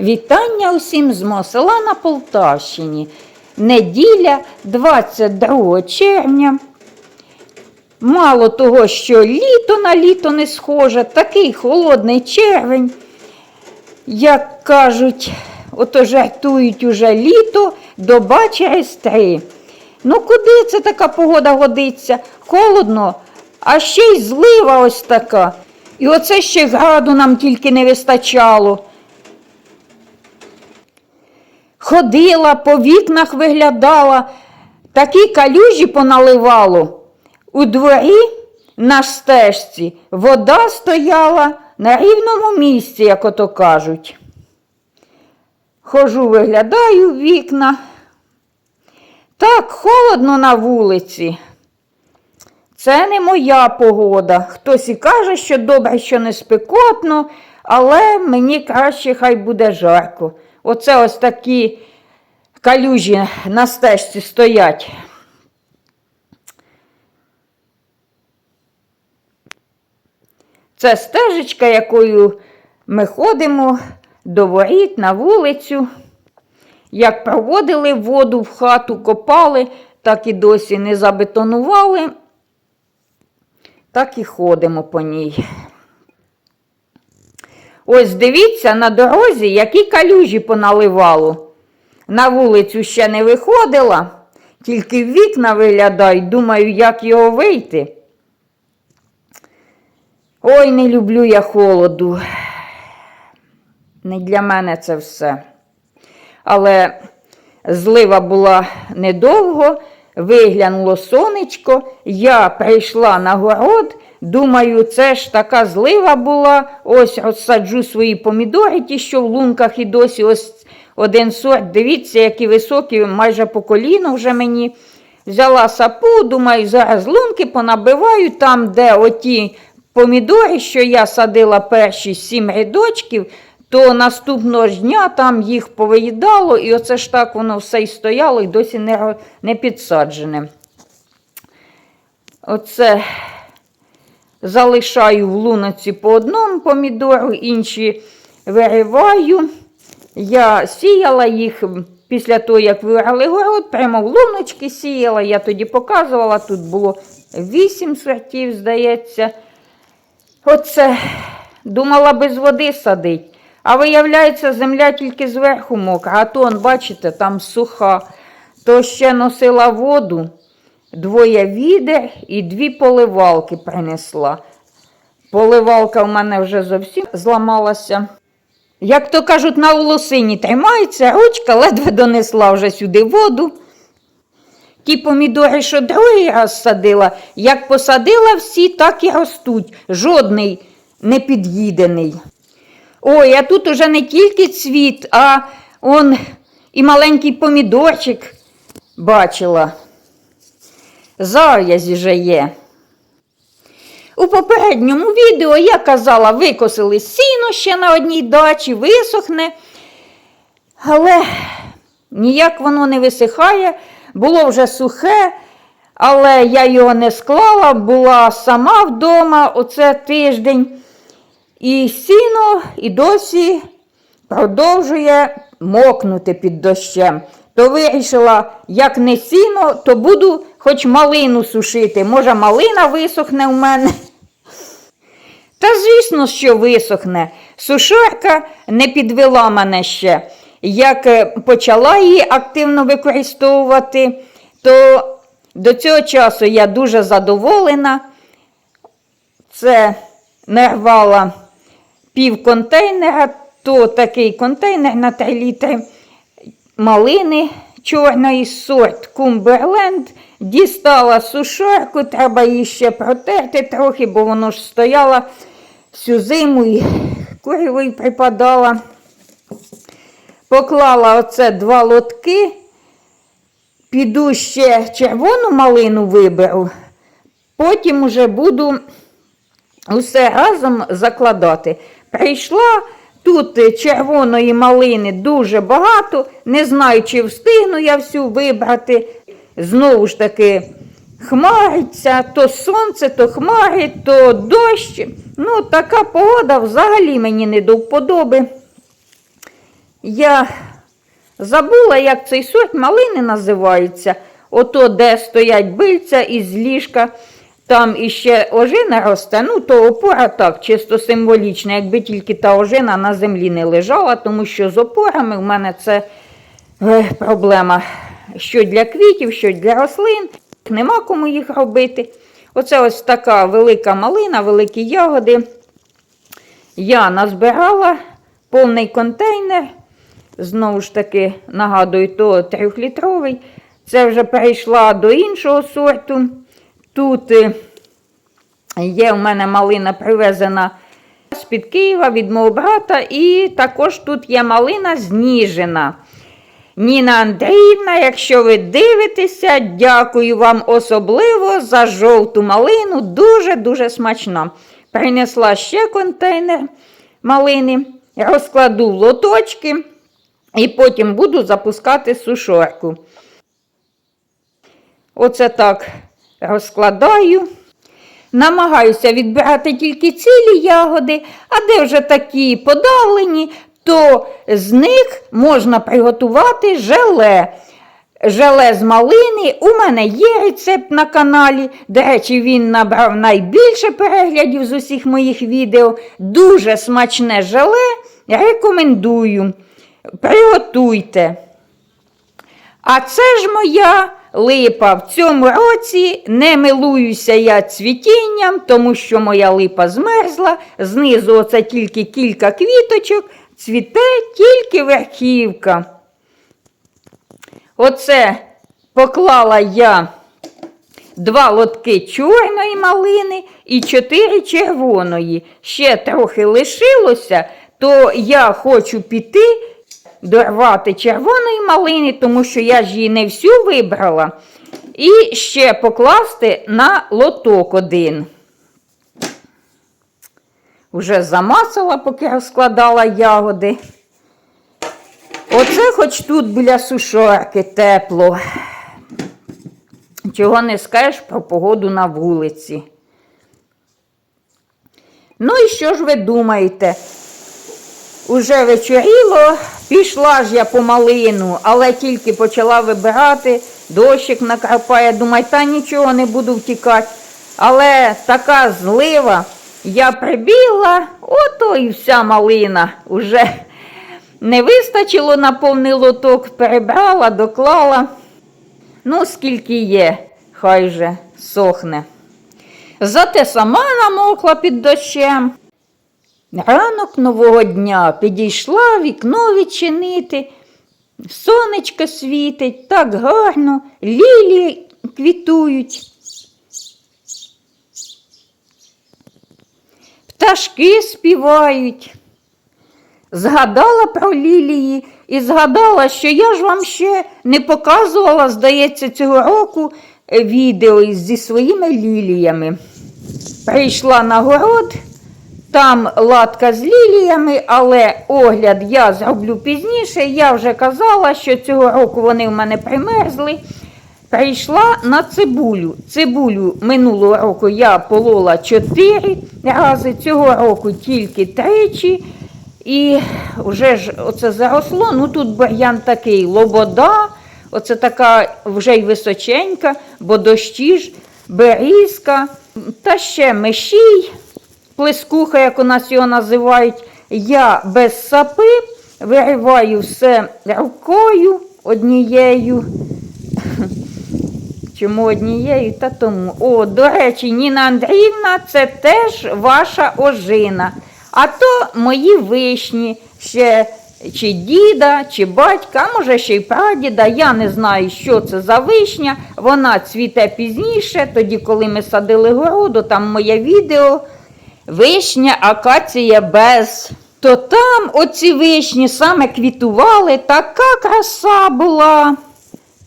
Вітання усім з мого на Полтавщині. Неділя 22 червня. Мало того, що літо на літо не схоже, такий холодний червень. Як кажуть, ото жартують уже літо, доба через три. Ну куди це така погода годиться? Холодно, а ще й злива ось така. І оце ще граду нам тільки не вистачало. Ходила, по вікнах виглядала, такі калюжі поналивало. У дворі на стежці вода стояла на рівному місці, як ото кажуть. Хожу, виглядаю вікна. Так, холодно на вулиці. Це не моя погода. Хтось і каже, що добре, що не спекотно, але мені краще хай буде жарко. Оце ось такі калюжі на стежці стоять. Це стежечка, якою ми ходимо до воріт на вулицю. Як проводили воду в хату, копали, так і досі не забетонували, так і ходимо по ній. Ось дивіться на дорозі, які калюжі поналивало. На вулицю ще не виходила, тільки в вікна виглядаю, думаю, як його вийти. Ой, не люблю я холоду. Не для мене це все. Але злива була недовго, виглянуло сонечко, я прийшла на город, думаю, це ж така злива була. Ось розсаджу свої помідори, ті, що в лунках і досі ось один сорт. Дивіться, які високі, майже по коліну вже мені. Взяла сапу, думаю, зараз лунки понабиваю там, де оті помідори, що я садила перші сім рядочків, то наступного ж дня там їх повиїдало, і оце ж так воно все й стояло і досі не, не підсаджене. Оце залишаю в луноці по одному помідору, інші вириваю. Я сіяла їх після того, як вирали город, прямо в луночки сіяла. Я тоді показувала, тут було вісім сортів, здається. Оце думала без води садить. А виявляється, земля тільки зверху мокра, а то, бачите, там суха. То ще носила воду, двоє відер і дві поливалки принесла. Поливалка в мене вже зовсім зламалася. Як то кажуть, на волосині тримається, ручка ледве донесла вже сюди воду. Ті помідори, що другий раз садила, як посадила всі, так і ростуть. Жодний не під'їдений. Ой, а тут уже не тільки цвіт, а он і маленький помідорчик бачила. Зав'язі же є. У попередньому відео я казала, викосили сіно ще на одній дачі, висохне. Але ніяк воно не висихає, було вже сухе, але я його не склала, була сама вдома оце тиждень. І сіно і досі продовжує мокнути під дощем. То вирішила, як не сіно, то буду хоч малину сушити. Може, малина висохне в мене. Та звісно, що висохне. Сушарка не підвела мене ще. Як е, почала її активно використовувати, то до цього часу я дуже задоволена. Це не рвала пів контейнера, то такий контейнер на 3 літри малини чорної сорт Кумберленд. Дістала сушарку, треба її ще протерти трохи, бо воно ж стояло всю зиму і курявий припадала. Поклала оце два лотки. Піду ще червону малину виберу, потім уже буду усе разом закладати. Прийшла тут червоної малини дуже багато, не знаю, чи встигну я всю вибрати. Знову ж таки, хмариться, то сонце, то хмари, то дощ. Ну, така погода взагалі мені не до вподоби. Я забула, як цей сорт малини називається. Ото, де стоять бильця із ліжка, там іще ожина росте. Ну, то опора так, чисто символічна, якби тільки та ожина на землі не лежала, тому що з опорами в мене це е, проблема. Що для квітів, що для рослин. Нема кому їх робити. Оце ось така велика малина, великі ягоди. Я назбирала повний контейнер. Знову ж таки, нагадую, то трьохлітровий. Це вже перейшла до іншого сорту. Тут е, є в мене малина привезена з-під Києва від мого брата, і також тут є малина зніжена. Ніна Андріївна, якщо ви дивитеся, дякую вам особливо за жовту малину. Дуже-дуже смачна. Принесла ще контейнер малини, розкладу в лоточки і потім буду запускати сушорку. Оце так розкладаю. Намагаюся відбирати тільки цілі ягоди, а де вже такі подавлені, то з них можна приготувати желе. Желе з малини. У мене є рецепт на каналі. До речі, він набрав найбільше переглядів з усіх моїх відео. Дуже смачне желе. Рекомендую. Приготуйте. А це ж моя липа. В цьому році не милуюся я цвітінням, тому що моя липа змерзла. Знизу оце тільки кілька квіточок, цвіте тільки верхівка. Оце поклала я два лотки чорної малини і чотири червоної. Ще трохи лишилося, то я хочу піти дорвати червоної малини, тому що я ж її не всю вибрала. І ще покласти на лоток один. Уже замасила, поки розкладала ягоди. Оце хоч тут біля сушарки тепло. Чого не скажеш про погоду на вулиці. Ну і що ж ви думаєте? Уже вечоріло, пішла ж я по малину, але тільки почала вибирати, дощик накрапає, думаю, та нічого не буду втікати. Але така злива, я прибігла, ото і вся малина. Уже не вистачило на повний лоток, перебрала, доклала. Ну, скільки є, хай же сохне. Зате сама намокла під дощем. Ранок нового дня підійшла вікно відчинити, сонечко світить, так гарно, лілії квітують. Пташки співають. Згадала про лілії і згадала, що я ж вам ще не показувала, здається, цього року відео зі своїми ліліями. Прийшла на город, там латка з ліліями, але огляд я зроблю пізніше. Я вже казала, що цього року вони в мене примерзли. Прийшла на цибулю. Цибулю минулого року я полола 4 рази, цього року тільки тричі. І вже ж оце заросло. Ну тут бур'ян такий лобода, оце така вже й височенька, бо дощі ж, берізка, та ще мишій, плескуха, як у нас його називають. Я без сапи вириваю все рукою однією. Чому однією та тому. О, до речі, Ніна Андріївна, це теж ваша ожина. А то мої вишні, ще чи діда, чи батька, а може ще й прадіда. Я не знаю, що це за вишня. Вона цвіте пізніше, тоді, коли ми садили городу, там моє відео. Вишня, акація без. То там оці вишні саме квітували, така краса була.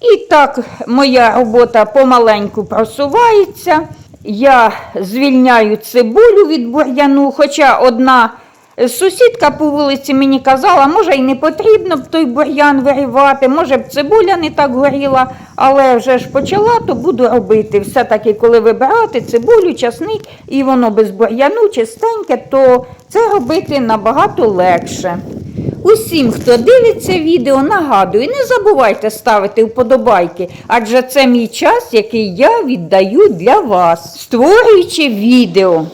І так моя робота помаленьку просувається. Я звільняю цибулю від бур'яну, хоча одна сусідка по вулиці мені казала, може й не потрібно б той бур'ян виривати, може б цибуля не так горіла, але вже ж почала, то буду робити. Все-таки, коли вибирати цибулю, часник і воно без бур'яну чистеньке, то це робити набагато легше. Усім, хто дивиться відео, нагадую, не забувайте ставити вподобайки, адже це мій час, який я віддаю для вас, створюючи відео.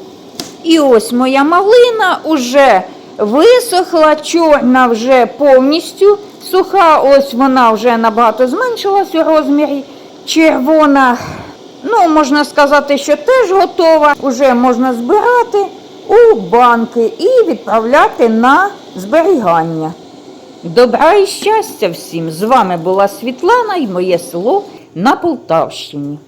І ось моя малина уже висохла, чорна вже повністю суха, ось вона вже набагато зменшилась у розмірі. Червона, ну, можна сказати, що теж готова. Уже можна збирати у банки і відправляти на зберігання. Добра і щастя всім! З вами була Світлана і моє село на Полтавщині.